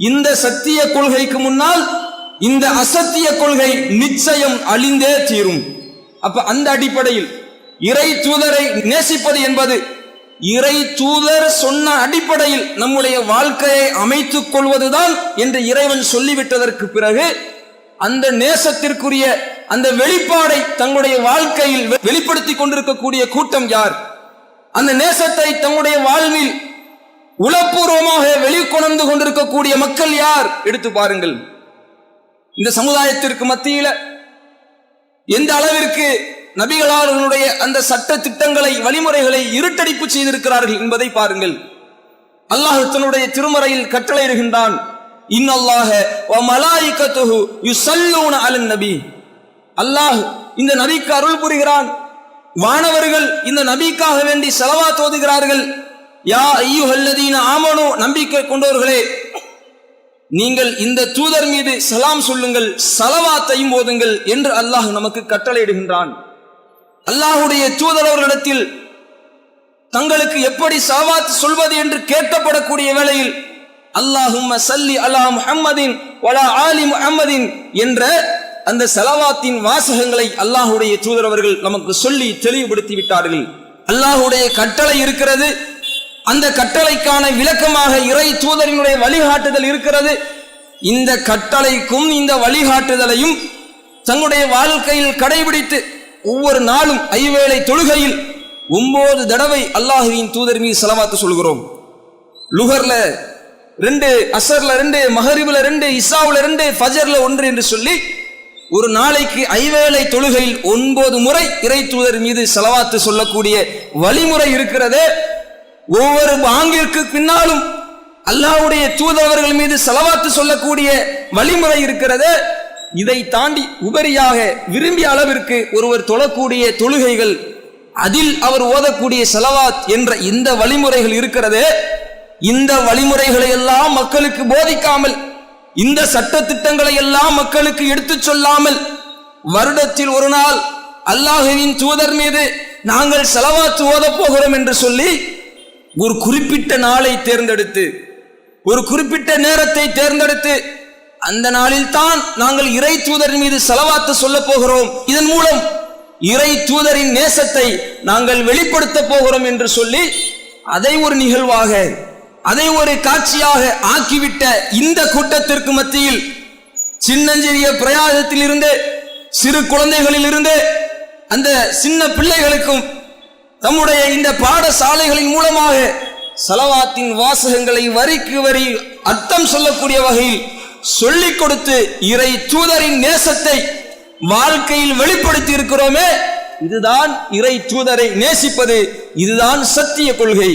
இந்த சத்திய கொள்கைக்கு முன்னால் இந்த அசத்திய கொள்கை நிச்சயம் அழிந்தே தீரும். அப்ப அந்த அடிப்படையில் இறை தூதரை நேசிப்பது என்பது இறை தூதர் சொன்ன அடிப்படையில் நம்முடைய வாழ்க்கையை அமைத்துக் கொள்வதுதான் என்று இறைவன் சொல்லிவிட்டதற்கு பிறகு அந்த நேசத்திற்குரிய அந்த வெளிப்பாடை தங்களுடைய வாழ்க்கையில் வெ- வெளிப்படுத்திக் கொண்டிருக்கக்கூடிய கூட்டம் யார்? அந்த நேசத்தை தங்களுடைய வாழ்வில் உளப்பூர்வமாக வெளிக்கொணர்ந்து கொண்டிருக்கக்கூடிய மக்கள் யார்? எடுத்து பாருங்கள். இந்த சமுதாயத்திற்கு மத்தியில எந்த அளவிற்கு நபிகளாளர்களுடைய அந்த சட்ட திட்டங்களை வழிமுறைகளை இருட்டடிப்பு செய்திருக்கிறார்கள் என்பதை பாருங்கள். அல்லாஹ் தன்னுடைய திருமறையில் கட்டளையிடுகின்றான். இன்னல்லாஹ வ மலாயிகத்துஹு யுஸல்லூன அலன் நபி. அல்லாஹ் இந்த நபிக்கு அருள் புரிகிறான். வானவர்கள் இந்த நபிக்காக வேண்டி செலவா தோதுகிறார்கள் யா ஐயுஹல்லதீன ஆமனோ நம்பிக்கை கொண்டவர்களே நீங்கள் இந்த தூதர் மீது சலாம் சொல்லுங்கள் சலவாத்தையும் ஓதுங்கள் என்று அல்லாஹ் நமக்கு கட்டளையிடுகின்றான். அல்லாஹுடைய தூதர் அவர்களிடத்தில் தங்களுக்கு எப்படி சலவாத் சொல்வது என்று கேட்கப்படக்கூடிய வேளையில் அல்லாஹும் சல்லி அலா முஹம்மதின் வலா ஆலி முஹம்மதின் என்ற அந்த செலவாத்தின் வாசகங்களை அல்லாஹுடைய தூதரவர்கள் நமக்கு சொல்லி தெளிவுபடுத்தி விட்டார்கள் அல்லாஹுடைய கட்டளை இருக்கிறது அந்த கட்டளைக்கான விளக்கமாக இறை தூதரினுடைய வழிகாட்டுதல் இருக்கிறது. இந்த கட்டளைக்கும் இந்த வழிகாட்டுதலையும் தங்களுடைய வாழ்க்கையில் கடைபிடித்து ஒவ்வொரு நாளும் ஐவேளை தொழுகையில் ஒன்பது தடவை அல்லாஹுவின் தூதர் மீது செலவாத்து சொல்கிறோம். லுகர்ல ரெண்டு அசர்ல ரெண்டு மஹரிபுல ரெண்டு இசாவுல ரெண்டு ஃபஜர்ல ஒன்று என்று சொல்லி ஒரு நாளைக்கு ஐவேளை தொழுகையில் ஒன்பது முறை இறை தூதர் மீது செலவாத்து சொல்லக்கூடிய வழிமுறை இருக்கிறதே. ஒவ்வொரு பாங்கிற்கு பின்னாலும் அல்லாவுடைய தூதரவர்கள் மீது செலவாத்து சொல்லக்கூடிய வழிமுறை இருக்கிறதே. இதை தாண்டி உபரியாக விரும்பிய அளவிற்கு ஒருவர் தொழக்கூடிய தொழுகைகள் அதில் அவர் ஓதக்கூடிய செலவாத் என்ற இந்த வழிமுறைகள் இருக்கிறதே. இந்த வழிமுறைகளை எல்லாம் மக்களுக்கு போதிக்காமல் இந்த சட்ட திட்டங்களை எல்லாம் மக்களுக்கு எடுத்துச் சொல்லாமல் வருடத்தில் ஒரு நாள் அல்லாஹுவின் தூதர் மீது நாங்கள் செலவாத்து ஓதப் போகிறோம் என்று சொல்லி ஒரு குறிப்பிட்ட நாளை தேர்ந்தெடுத்து ஒரு குறிப்பிட்ட நேரத்தை தேர்ந்தெடுத்து அந்த நாளில் தான் நாங்கள் இறை தூதரின் மீது செலவாத்து சொல்ல போகிறோம். இதன் மூலம் இறை தூதரின் நேசத்தை நாங்கள் வெளிப்படுத்த போகிறோம் என்று சொல்லி அதை ஒரு நிகழ்வாக அதை ஒரு காட்சியாக ஆக்கிவிட்ட இந்த கூட்டத்திற்கு மத்தியில் சின்னஞ்சிறிய பிரயாசத்தில் இருந்து சிறு குழந்தைகளில் இருந்து அந்த சின்ன பிள்ளைகளுக்கும் நம்முடைய இந்த பாடசாலைகளின் மூலமாக சலவாத்தின் வாசகங்களை வரிக்கு வரி அர்த்தம் சொல்லக்கூடிய வகையில் சொல்லிக் கொடுத்து இறை தூதரின் நேசத்தை வாழ்க்கையில் வெளிப்படுத்தி இருக்கிறோமே இதுதான் இறை தூதரை நேசிப்பது இதுதான் சத்திய கொள்கை.